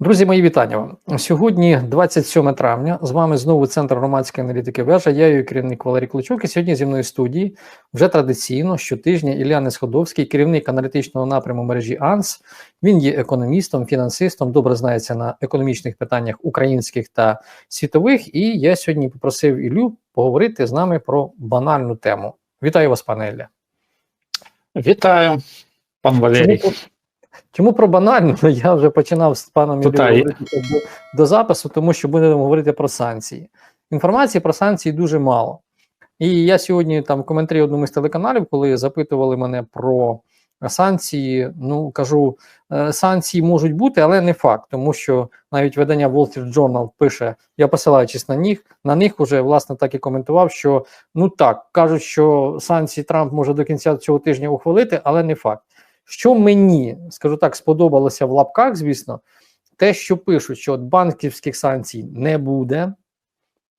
Друзі, мої вітання вам. Сьогодні 27 травня. З вами знову Центр громадської аналітики Вежа. Я її керівник Валерій Кличук. І сьогодні зі мною в студії вже традиційно щотижня Ілля Несходовський, керівник аналітичного напряму мережі АНС. Він є економістом, фінансистом, добре знається на економічних питаннях українських та світових. І я сьогодні попросив Іллю поговорити з нами про банальну тему. Вітаю вас, пане Ілля. Вітаю, пан Валерій. Чому, чому про банальну? Я вже починав з паном Іллею говорити до, до запису, тому що будемо говорити про санкції. Інформації про санкції дуже мало. І я сьогодні там в коментарі одному з телеканалів, коли запитували мене про санкції, ну кажу, е, санкції можуть бути, але не факт, тому що навіть видання Wall Street Journal пише, я посилаючись на них, на них уже власне так і коментував, що ну так кажуть, що санкції Трамп може до кінця цього тижня ухвалити, але не факт. Що мені, скажу так, сподобалося в лапках, звісно, те, що пишуть, що от банківських санкцій не буде.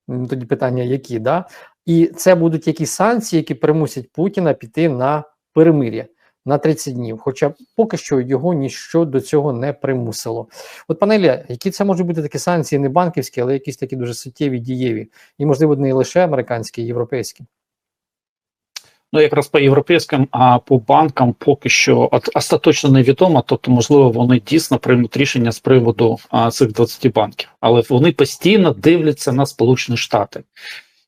Тоді питання, які, да? І це будуть якісь санкції, які примусять Путіна піти на перемир'я на 30 днів. Хоча поки що його ніщо до цього не примусило. От, пане Ілля, які це можуть бути такі санкції, не банківські, але якісь такі дуже суттєві, дієві, і, можливо, не лише американські, а європейські. Ну, якраз по європейським, а по банкам поки що остаточно невідомо. Тобто, можливо, вони дійсно приймуть рішення з приводу а, цих 20 банків, але вони постійно дивляться на Сполучені Штати.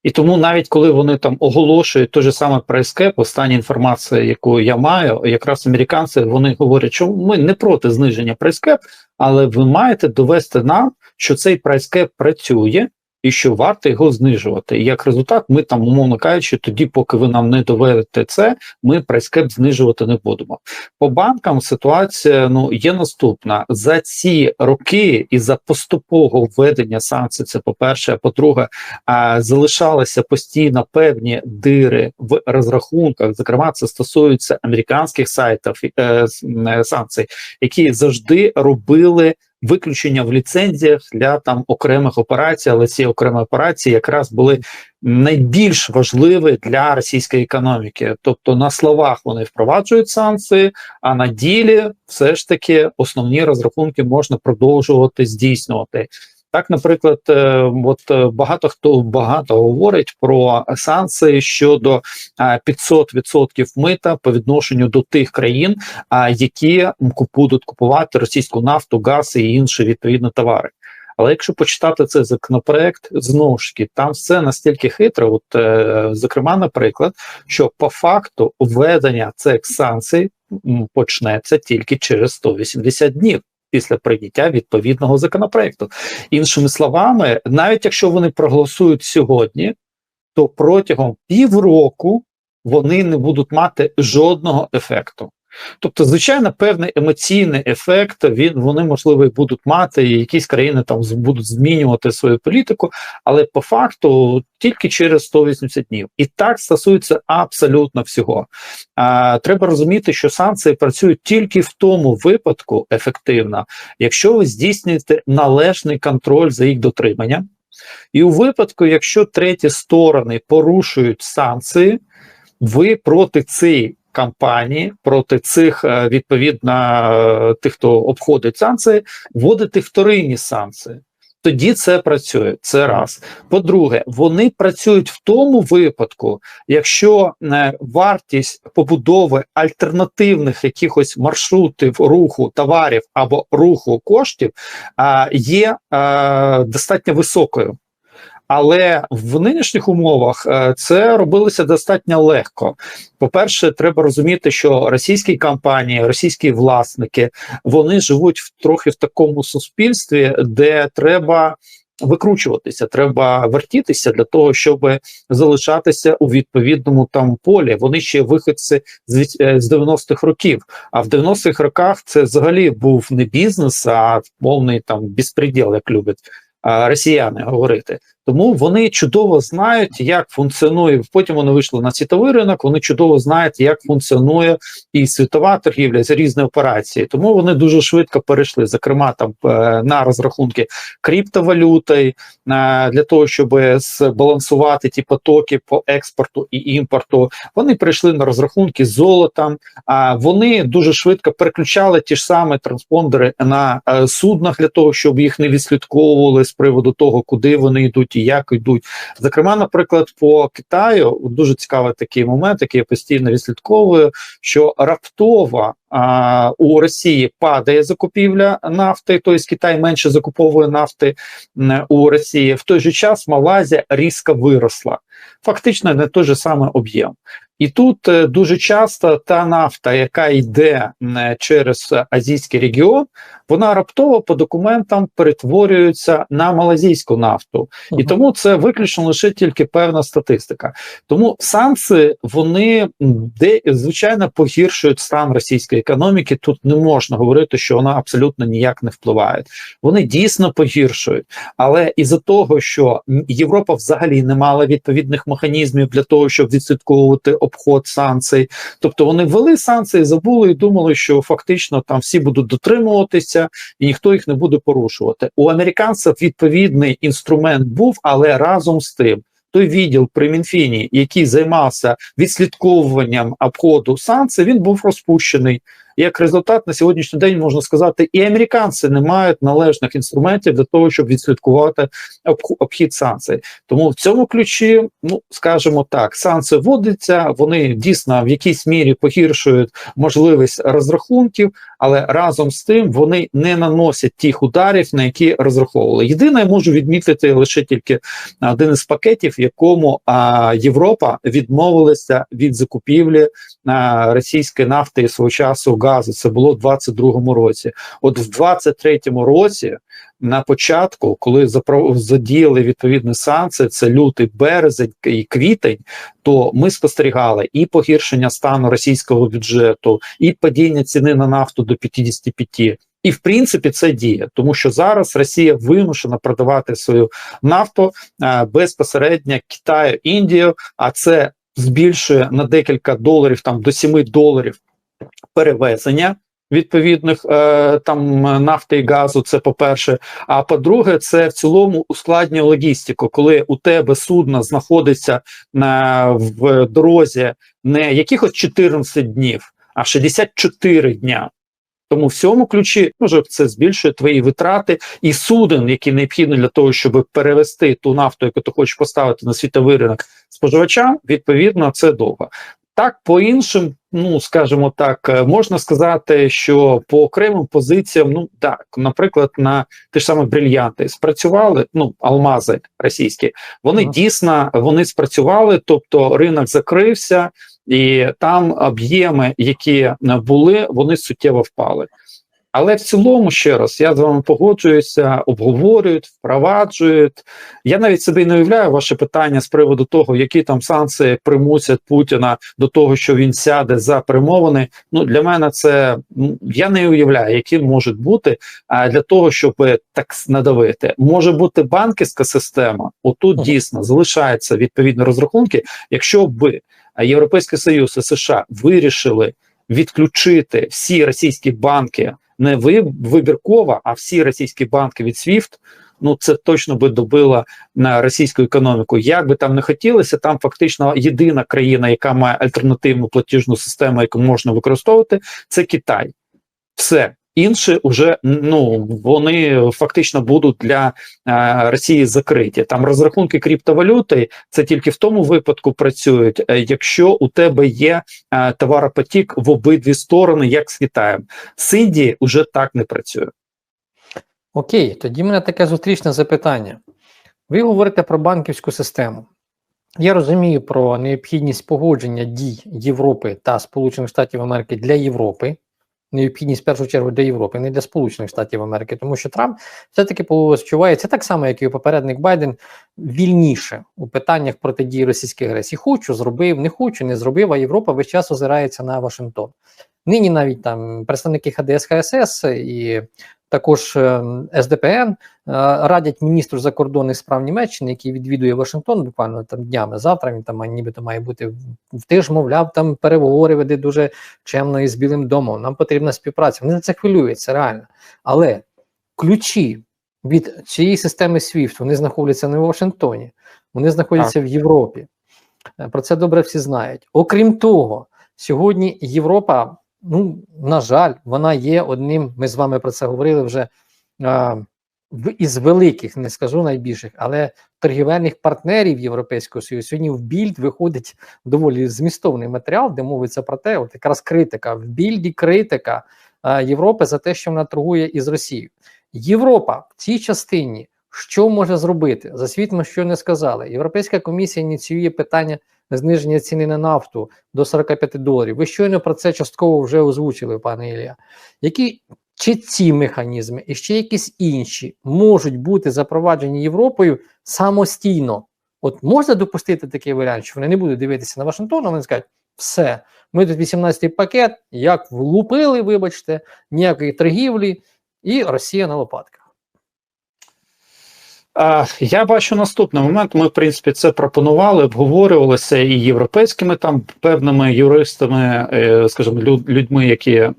І тому навіть коли вони там оголошують той же саме прайскеп, остання інформація, яку я маю, якраз американці вони говорять, що ми не проти зниження прайскеп, але ви маєте довести нам, що цей прайскеп працює. І що варто його знижувати. І як результат, ми там, умовно кажучи, тоді, поки ви нам не доведете це, ми прайскеп знижувати не будемо. По банкам ситуація ну є наступна за ці роки і за поступового введення санкцій. Це по перше, а по-друге, залишалися постійно певні дири в розрахунках. Зокрема, це стосується американських сайтів е, е, санкцій, які завжди робили виключення в ліцензіях для там окремих операцій, але ці окремі операції якраз були найбільш важливі для російської економіки. Тобто на словах вони впроваджують санкції, а на ділі все ж таки основні розрахунки можна продовжувати здійснювати. Так, наприклад, е, от е, багато хто багато говорить про санкції щодо е, 500% мита по відношенню до тих країн, які будуть купувати російську нафту, газ і інші відповідні товари. Але якщо почитати цей законопроект, знову ж таки, там все настільки хитро. От, е, зокрема, наприклад, що по факту введення цих санкцій почнеться тільки через 180 днів. Після прийняття відповідного законопроекту, іншими словами, навіть якщо вони проголосують сьогодні, то протягом півроку вони не будуть мати жодного ефекту. Тобто, звичайно, певний емоційний ефект він вони можливо будуть мати, і якісь країни там будуть змінювати свою політику, але по факту тільки через 180 днів. І так стосується абсолютно всього. А, треба розуміти, що санкції працюють тільки в тому випадку ефективно, якщо ви здійснюєте належний контроль за їх дотриманням. І у випадку, якщо треті сторони порушують санкції, ви проти цієї кампанії, проти цих е, відповідно е, тих, хто обходить санкції, вводите вторинні санкції. Тоді це працює. Це раз. По-друге, вони працюють в тому випадку, якщо е, вартість побудови альтернативних якихось маршрутів руху товарів або руху коштів є достатньо високою. Але в нинішніх умовах е, це робилося достатньо легко. По-перше, треба розуміти, що російські компанії, російські власники вони живуть в трохи в такому суспільстві, де треба викручуватися, треба вертітися для того, щоб залишатися у відповідному там полі. Вони ще виходці з е, з 90-х років. А в 90-х роках це взагалі був не бізнес, а повний там безпреділ, як люблять росіяни говорити. Тому вони чудово знають, як функціонує. Потім вони вийшли на світовий ринок. Вони чудово знають, як функціонує і світова торгівля з різні операції. Тому вони дуже швидко перейшли, зокрема там е, на розрахунки криптовалюти е, для того, щоб збалансувати ті потоки по експорту і імпорту. Вони прийшли на розрахунки з золотом. А вони дуже швидко переключали ті ж самі транспондери на е, суднах для того, щоб їх не відслідковували з приводу того, куди вони йдуть і як йдуть. Зокрема, наприклад, по Китаю дуже цікавий такий момент, який я постійно відслідковую, що раптово а, у Росії падає закупівля нафти, тобто Китай менше закуповує нафти у Росії. В той же час Малайзія різко виросла, фактично не той же самий об'єм. І тут е, дуже часто та нафта, яка йде через азійський регіон, вона раптово по документам перетворюється на малазійську нафту, і тому це виключно лише тільки певна статистика. Тому санкції вони де звичайно погіршують стан російської економіки. Тут не можна говорити, що вона абсолютно ніяк не впливає. Вони дійсно погіршують, але із-за того, що Європа взагалі не мала відповідних механізмів для того, щоб відслідковувати обход санкцій. Тобто вони ввели санкції, забули і думали, що фактично там всі будуть дотримуватися, і ніхто їх не буде порушувати. У американців відповідний інструмент був, але разом з тим. Той відділ при Мінфіні, який займався відслідковуванням обходу санкцій, він був розпущений. Як результат, на сьогоднішній день можна сказати, і американці не мають належних інструментів для того, щоб відслідкувати обх- обхід санкцій. Тому в цьому ключі, ну скажімо так, санкції вводяться, вони дійсно в якійсь мірі погіршують можливість розрахунків, але разом з тим вони не наносять тих ударів, на які розраховували. Єдине, я можу відмітити лише тільки один із пакетів, в якому а, Європа відмовилася від закупівлі а, російської нафти свого часу газу. Це було в 22-му році. От в 23-му році. На початку, коли задіяли відповідні санкції, це лютий, березень і квітень, то ми спостерігали і погіршення стану російського бюджету, і падіння ціни на нафту до 55. І в принципі це діє, тому що зараз Росія вимушена продавати свою нафту е, безпосередньо Китаю, Індію, а це збільшує на декілька доларів, там до 7 доларів перевезення. Відповідних е, там нафти і газу, це по-перше. А по-друге, це в цілому ускладнює логістику, коли у тебе судно знаходиться на в дорозі не якихось 14 днів, а 64 дня. Тому в цьому ключі може це збільшує твої витрати і суден, які необхідні для того, щоб перевести ту нафту, яку ти хочеш поставити на світовий ринок споживачам. Відповідно, це довго. Так, по іншим, ну скажімо так, е, можна сказати, що по окремим позиціям, ну так, наприклад, на ті ж саме брильянти спрацювали, ну алмази російські, вони Ага. дійсно вони спрацювали, тобто ринок закрився, і там об'єми, які були, вони суттєво впали. Але в цілому, ще раз, я з вами погоджуюся, обговорюють, впроваджують. Я навіть собі не уявляю ваше питання з приводу того, які там санкції примусять Путіна до того, що він сяде за перемовини. Ну для мене це я не уявляю, які можуть бути а для того, щоб так надавити. Може бути банківська система. Отут дійсно залишаються відповідні розрахунки. Якщо би Європейський Союз і США вирішили відключити всі російські банки не ви вибірково, а всі російські банки від SWIFT, ну це точно би добило на російську економіку. Як би там не хотілося, там фактично єдина країна, яка має альтернативну платіжну систему, яку можна використовувати, це Китай. Все. Інші вже ну вони фактично будуть для е, Росії закриті. Там розрахунки криптовалюти це тільки в тому випадку працюють, е, якщо у тебе є е, товаропотік в обидві сторони, як з Китаєм. З Індії вже так не працює. Окей, тоді в мене таке зустрічне запитання. Ви говорите про банківську систему. Я розумію про необхідність погодження дій Європи та Сполучених Штатів Америки для Європи. Необхідність в першу чергу для Європи, не для Сполучених Штатів Америки, тому що Трамп все-таки почувається так само, як і попередник Байден, вільніше у питаннях протидії російській агресії. Хочу, зробив, не хочу, не зробив, а Європа весь час озирається на Вашингтон. Нині навіть там представники ХДС ХСС і також е, СДПН е, радять міністру закордонних справ Німеччини, який відвідує Вашингтон буквально там днями. Завтра він там нібито має бути в- тиж, мовляв, там переговори веде дуже чемно із Білим домом. Нам потрібна співпраця. Вони за це хвилюються реально. Але ключі від цієї системи SWIFT вони знаходяться не в Вашингтоні, вони знаходяться в Європі. Е, Про це добре всі знають. Окрім того, сьогодні Європа, ну на жаль, вона є одним. Ми з вами про це говорили вже в, із великих, не скажу найбільших, але торгівельних партнерів Європейського Союзу. Сьогодні в більд виходить доволі змістовний матеріал, де мовиться про те, от якраз критика в більді критика а, Європи за те, що вона торгує із Росією. Європа в цій частині що може зробити? За світ ми що не сказали. Європейська комісія ініціює питання зниження ціни на нафту до 45 доларів. Ви щойно про це частково вже озвучили, пане Ілля. Які чи ці механізми і ще якісь інші можуть бути запроваджені Європою самостійно? От можна допустити такий варіант, що вони не будуть дивитися на Вашингтон, а вони скажуть, все, ми тут 18-й пакет, як влупили, вибачте, ніякої торгівлі, і Росія на лопатках. Я бачу наступний момент. Ми, в принципі, це пропонували, обговорювалося і європейськими там певними юристами, е, скажімо, людьми, які е,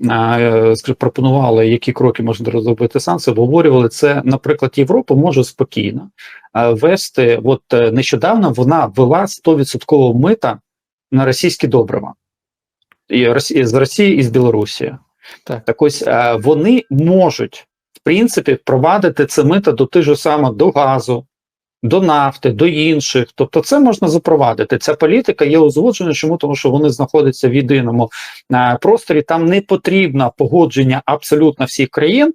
скажімо, пропонували, які кроки можна розробити санкції, обговорювали це. Наприклад, Європа може спокійно е, вести. От нещодавно вона ввела 100% мита на російські добрива і з Росії і з Білорусі. Так. Так ось вони можуть в принципі впровадити це мито до тих же саме до газу, до нафти, до інших. Тобто, це можна запровадити. Ця політика є узгоджена. Чому тому, що вони знаходяться в єдиному е, просторі. Там не потрібно погодження абсолютно всіх країн.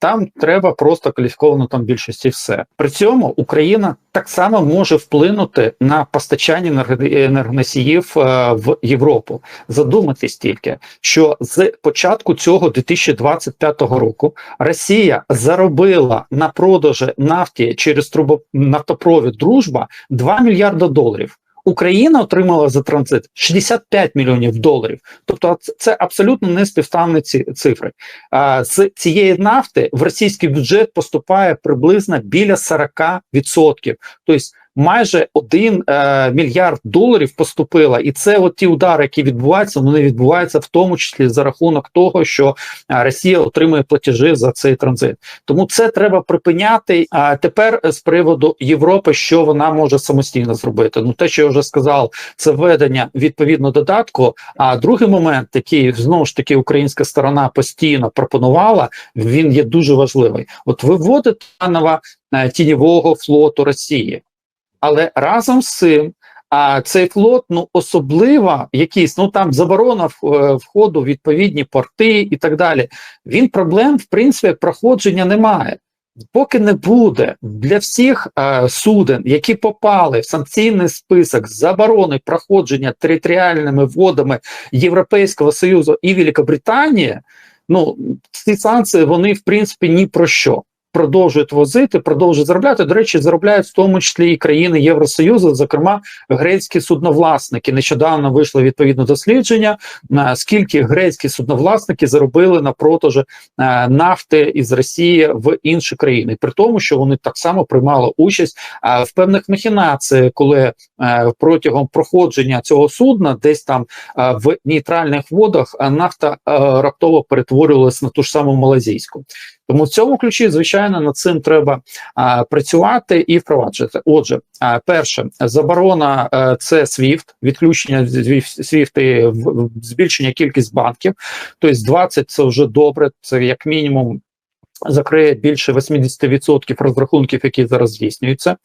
Там треба просто кваліфіковано там більшості все. При цьому Україна так само може вплинути на постачання енерго- енергоносіїв е, в Європу. Задуматись тільки, що з початку цього 2025 року Росія заробила на продажі нафті через нафтопровід Дружба 2 мільярда доларів. Україна отримала за транзит 65 мільйонів доларів. Тобто, це- абсолютно не співставні ці цифри. А, з цієї нафти в російський бюджет поступає приблизно біля 40%. Тобто майже 1 е, мільярд доларів поступило, і це от ті удари, які відбуваються, вони відбуваються в тому числі за рахунок того, що Росія отримує платежі за цей транзит. Тому це треба припиняти. А тепер з приводу Європи, що вона може самостійно зробити. Ну те, що я вже сказав, це введення відповідно додатку. А другий момент, який знову ж таки українська сторона постійно пропонувала, він є дуже важливий. От виводити наново е, тіньового флоту Росії. Але разом з цим а цей флот, ну особливо якийсь, ну там заборона е, входу відповідні порти і так далі. Він проблем, в принципі, проходження немає. Поки не буде для всіх е, суден, які попали в санкційний список заборони проходження територіальними водами Європейського Союзу і Великобританії, ну ці санкції вони в принципі ні про що. Продовжують возити, продовжують заробляти. До речі, заробляють в тому числі і країни Євросоюзу, зокрема грецькі судновласники. Нещодавно вийшло відповідне дослідження, скільки грецькі судновласники заробили на продажі е, нафти із Росії в інші країни, при тому, що вони так само приймали участь е, в певних махінаціях, коли протягом проходження цього судна, десь там е, в нейтральних водах, е, нафта е, раптово перетворювалася на ту ж саму малазійську. Тому в цьому ключі, звичайно, над цим треба а, працювати і впроваджувати. Отже, а, перше, заборона а, це SWIFT, відключення SWIFT, і збільшення кількість банків. Тобто 20 – це вже добре, це як мінімум. Закриє більше 80% розрахунків, які зараз здійснюються.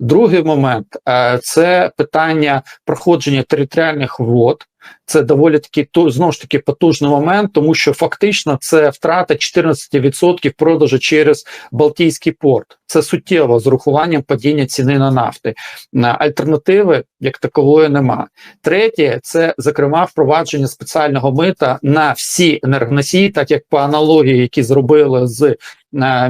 Другий момент е, це питання проходження територіальних вод. Це доволі таки знову ж таки потужний момент, тому що фактично це втрата 14% продажу через Балтійський порт. Це суттєво з урахуванням падіння ціни на нафти. Альтернативи як такової нема. Третє це зокрема впровадження спеціального мита на всі енергоносії, так як по аналогії, які зробили з е,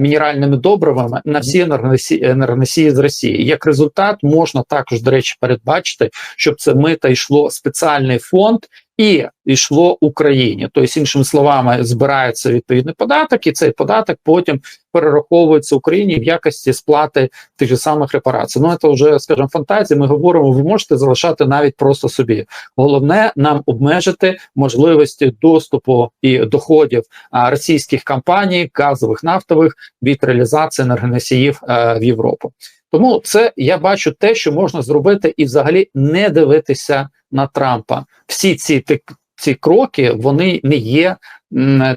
мінеральними добривами, на всі енергоносії, енергоносії з Росії. Як результат, можна також, до речі, передбачити, щоб це мита йшло спеціальний фонд. І йшло Україні. Тобто, іншими словами, збирається відповідний податок, і цей податок потім перераховується Україні в якості сплати тих же самих репарацій. Ну це вже скажімо, фантазії. Ми говоримо, ви можете залишати навіть просто собі. Головне нам обмежити можливості доступу і доходів російських компаній, газових нафтових від реалізації енергоносіїв а, в Європу. Тому це я бачу те, що можна зробити, і взагалі не дивитися на Трампа. Всі ці ці кроки вони не є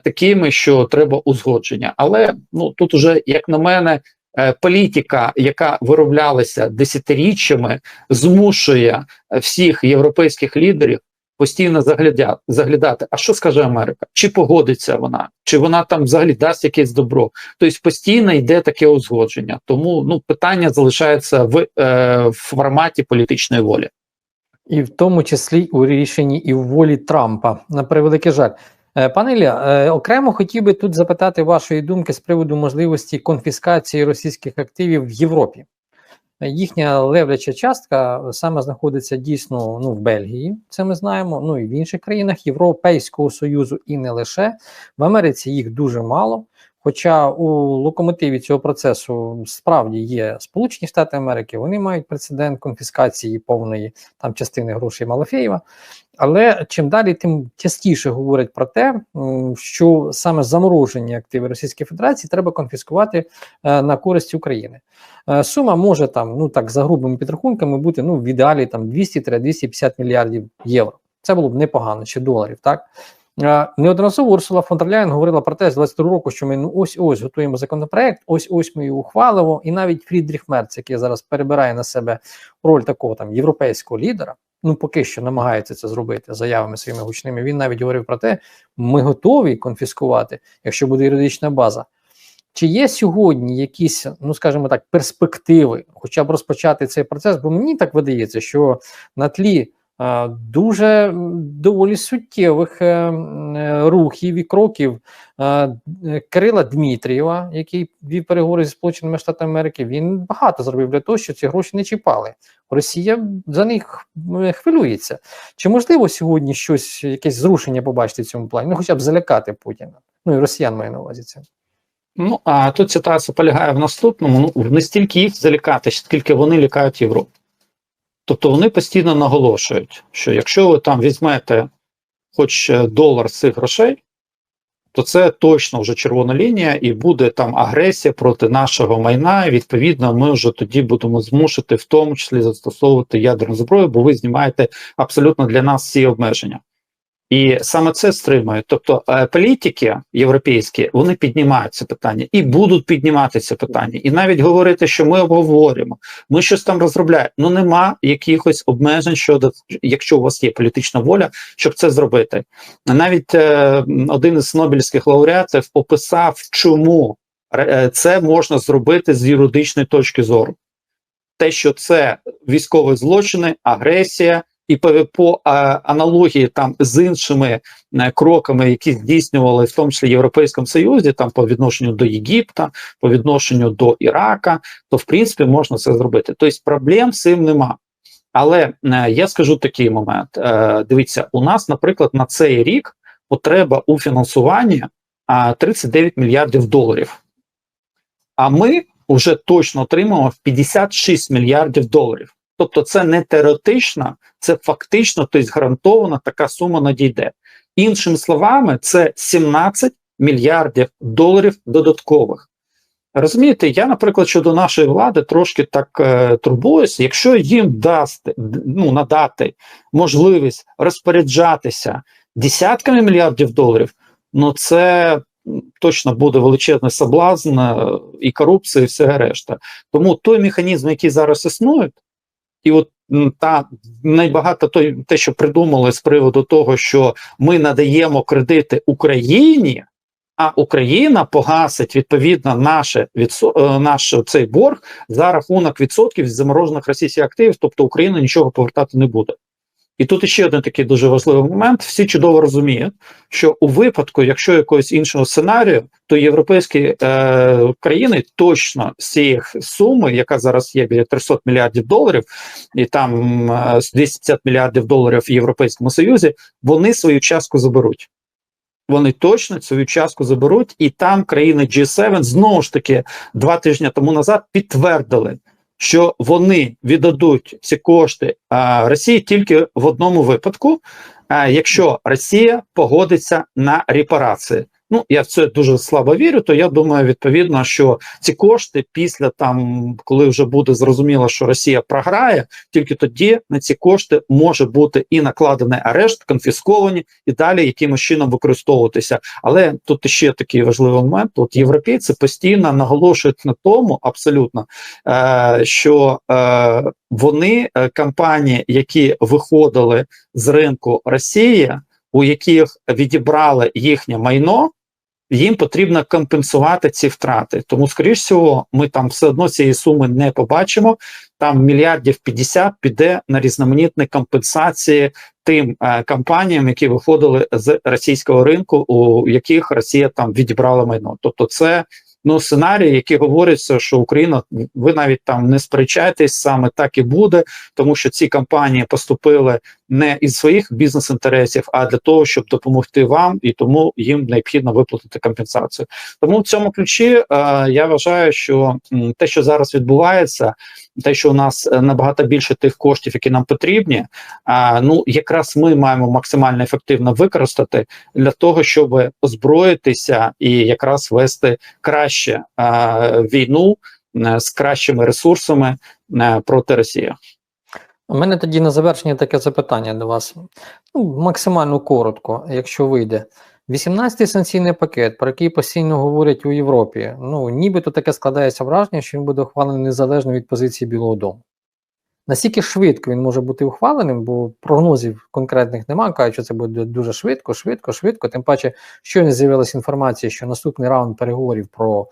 такими, що треба узгодження. Але ну тут уже, як на мене, е, політика, яка вироблялася десятиріччями, змушує всіх європейських лідерів. Постійно заглядати, заглядати, а що скаже Америка? Чи погодиться вона, чи вона там взагалі дасть якесь добро? Тобто постійно йде таке узгодження. Тому ну питання залишається в, е, в форматі політичної волі і в тому числі у рішенні і в волі Трампа. На превеликий жаль. Е, пане Ілля, е, окремо хотів би тут запитати вашої думки з приводу можливості конфіскації російських активів в Європі. Е, їхня левляча частка саме знаходиться дійсно ну, в Бельгії, це ми знаємо, ну і в інших країнах Європейського Союзу і не лише. В Америці їх дуже мало. Хоча у локомотиві цього процесу справді є Сполучені Штати Америки, вони мають прецедент конфіскації повної там частини грошей Малафєєва. Але чим далі, тим частіше говорять про те, що саме заморожені активи Російської Федерації треба конфіскувати е, на користь України. Е, сума може там, ну так за грубими підрахунками, бути ну в ідеалі там 200-250 мільярдів євро. Це було б непогано чи доларів, так. Неодноразово Урсула фон дер Ляєн говорила про те з 22 року, що ми ну ось ось готуємо законопроект, ось ось ми його ухвалимо. І навіть Фрідріх Мерц, який зараз перебирає на себе роль такого там європейського лідера, ну поки що намагається це зробити заявами своїми гучними. Він навіть говорив про те, ми готові конфіскувати, якщо буде юридична база. Чи є сьогодні якісь, ну скажімо так, перспективи, хоча б розпочати цей процес? Бо мені так видається, що на тлі дуже доволі суттєвих е, е, рухів і кроків Кирила Дмитрієва, який вів переговори зі Сполученими Штатами Америки, він багато зробив для того, щоб ці гроші не чіпали. Росія за них хвилюється. Чи можливо сьогодні щось, якесь зрушення побачити в цьому плані? Ну, хоча б залякати Путіна. Ну і росіян має на увазі це. Ну а тут ситуація полягає в наступному: ну не стільки їх залякати, скільки вони лякають Європу. Тобто вони постійно наголошують, що якщо ви там візьмете хоч е, долар з цих грошей, то це точно вже червона лінія, і буде там агресія проти нашого майна. І відповідно, ми вже тоді будемо змушити в тому числі застосовувати ядерну зброю, бо ви знімаєте абсолютно для нас всі обмеження. І саме це стримує. Тобто е, політики європейські вони піднімають це питання і будуть піднімати це питання. І навіть говорити, що ми обговорюємо, ми щось там розробляємо. Ну нема якихось обмежень щодо, якщо у вас є політична воля, щоб це зробити. Навіть е, один із Нобелівських лауреатів описав, чому е, це можна зробити з юридичної точки зору. Те, що це військові злочини, агресія і по, аналогії там з іншими е, кроками, які здійснювали в тому числі Європейському Союзі, там по відношенню до Єгипта, по відношенню до Ірака, то в принципі можна це зробити. Тобто проблем з цим нема. Але е, я скажу такий момент: е, дивіться, у нас, наприклад, на цей рік потреба у фінансуванні 39 мільярдів доларів. А ми вже точно отримаємо 56 мільярдів доларів. Тобто, це не теоретично, це фактично, тобто гарантовано така сума надійде. Іншими словами, це 17 мільярдів доларів додаткових. Розумієте, я, наприклад, щодо нашої влади трошки так е, турбуюся, якщо їм дасти, ну, надати можливість розпоряджатися десятками мільярдів доларів, ну це точно буде величезний соблазн е, і корупція, і все решта. Тому той механізм, який зараз існує, і от та найбагато той, те, що придумали з приводу того, що ми надаємо кредити Україні, а Україна погасить відповідно наше відсо, е, наш цей борг за рахунок відсотків з заморожених російських активів, тобто Україна нічого повертати не буде. І тут ще один такий дуже важливий момент. Всі чудово розуміють, що у випадку, якщо якогось іншого сценарію, то європейські е, країни точно з цієї суми, яка зараз є біля 300 мільярдів доларів, і там е, 250 мільярдів доларів в Європейському Союзі, вони свою частку заберуть. Вони точно свою частку заберуть, і там країни G7 знову ж таки два тижні тому назад підтвердили, що вони віддадуть ці кошти а, Росії тільки в одному випадку, а, якщо Росія погодиться на репарації. Ну я в це дуже слабо вірю. То я думаю, відповідно, що ці кошти після там, коли вже буде зрозуміло, що Росія програє, тільки тоді на ці кошти може бути і накладений арешт, конфісковані і далі якимось чином використовуватися. Але тут ще такий важливий момент: от європейці постійно наголошують на тому, абсолютно, е, що е, вони е, компанії, які виходили з ринку Росії, у яких відібрали їхнє майно. Їм потрібно компенсувати ці втрати. Тому, скоріш всього, ми там все одно цієї суми не побачимо. Там мільярдів 50 піде на різноманітні компенсації тим е, компаніям, які виходили з російського ринку, у яких Росія там відібрала майно. Тобто, це ну сценарій, який говориться, що Україна, ви навіть там не сперечаєтесь, саме так і буде, тому що ці компанії поступили не із своїх бізнес-інтересів, а для того, щоб допомогти вам, і тому їм необхідно виплатити компенсацію. Тому в цьому ключі е, я вважаю, що те, що зараз відбувається, те, що у нас е, набагато більше тих коштів, які нам потрібні, а, ну якраз ми маємо максимально ефективно використати для того, щоб озброїтися і якраз вести краще а, війну е, з кращими ресурсами е, проти Росії. У мене тоді на завершення таке запитання до вас. Ну, максимально коротко, якщо вийде. 18-й санкційний пакет, про який постійно говорять у Європі, ну нібито таке складається враження, що він буде ухвалений незалежно від позиції Білого Дому. Наскільки швидко він може бути ухваленим, бо прогнозів конкретних немає, кажуть, що це буде дуже швидко, швидко, швидко. Тим паче, щойно з'явилася інформація, що наступний раунд переговорів про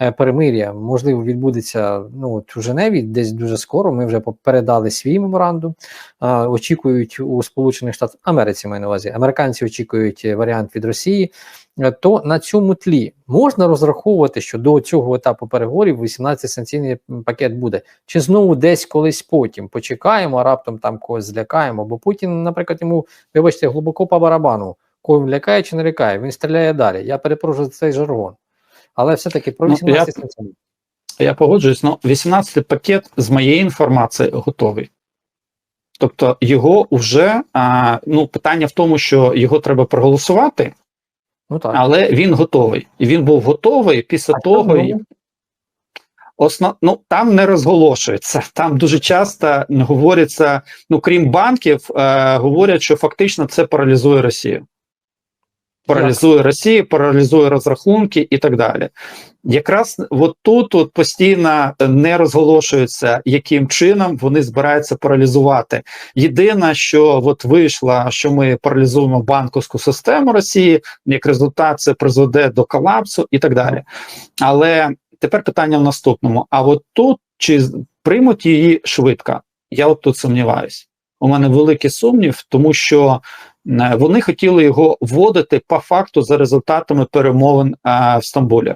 е, перемир'я можливо відбудеться ну от у Женеві десь дуже скоро. Ми вже передали свій меморандум. Е, очікують у Сполучених Штатах Америці, маю на увазі. Американці очікують е, варіант від Росії. Е, То на цьому тлі можна розраховувати, що до цього етапу переговорів 18 санкційний пакет буде. Чи знову десь колись потім почекаємо, а раптом там когось злякаємо? Бо Путін, наприклад, йому, вибачте, глибоко по барабану, кого лякає чи не лякає, він стріляє далі. Я перепрошую за цей жаргон. Але все-таки про Ну, 18 я- санкційний. Я погоджуюсь, ну 18 пакет з моєї інформації готовий. Тобто його вже а, ну питання в тому, що його треба проголосувати, Ну так. але він готовий. І він був готовий після А того. чому? Осно... Ну, там не розголошується. Там дуже часто говориться, ну крім банків, е, говорять, що фактично це паралізує Росію. Паралізує Росію, паралізує розрахунки і так далі. Якраз от тут от постійно не розголошується, яким чином вони збираються паралізувати. Єдине, що от вийшло, що ми паралізуємо банківську систему Росії, як результат, це призведе до колапсу і так далі. Але тепер питання в наступному: а от тут чи приймуть її швидко? Я от тут сумніваюся. У мене великий сумнів, тому що вони хотіли його вводити по факту за результатами перемовин е, в Стамбулі.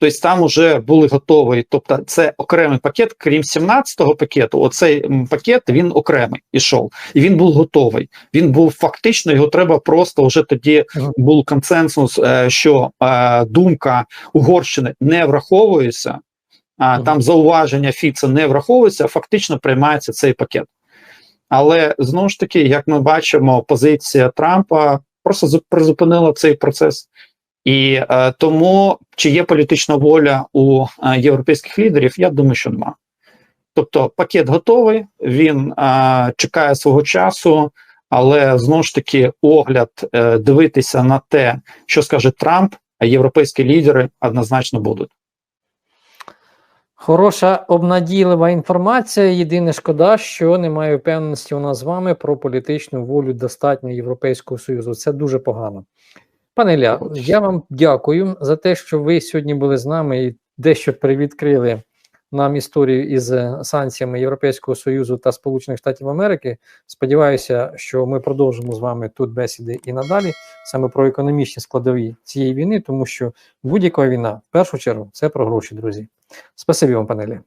Тобто там вже були готові, тобто це окремий пакет, крім 17-го пакету, оцей пакет він окремий ішов, і він був готовий. Він був фактично, його треба просто вже тоді був консенсус, е, що е, думка Угорщини не враховується, а там зауваження Фіца не враховується, фактично приймається цей пакет. Але знову ж таки, як ми бачимо, позиція Трампа просто зу- призупинила цей процес. І е, тому, чи є політична воля у е, європейських лідерів, я думаю, що нема. Тобто пакет готовий, він е, чекає свого часу, але знову ж таки огляд е, дивитися на те, що скаже Трамп, а європейські лідери однозначно будуть. Хороша обнадійлива інформація. Єдине шкода, що немає впевненості у нас з вами про політичну волю достатньо Європейського Союзу. Це дуже погано. Пане Ілля, я вам дякую за те, що ви сьогодні були з нами і дещо привідкрили нам історію із е, санкціями Європейського Союзу та Сполучених Штатів Америки. Сподіваюся, що ми продовжимо з вами тут бесіди і надалі саме про економічні складові цієї війни, тому що будь-яка війна в першу чергу це про гроші, друзі. Спасибі вам, панелі.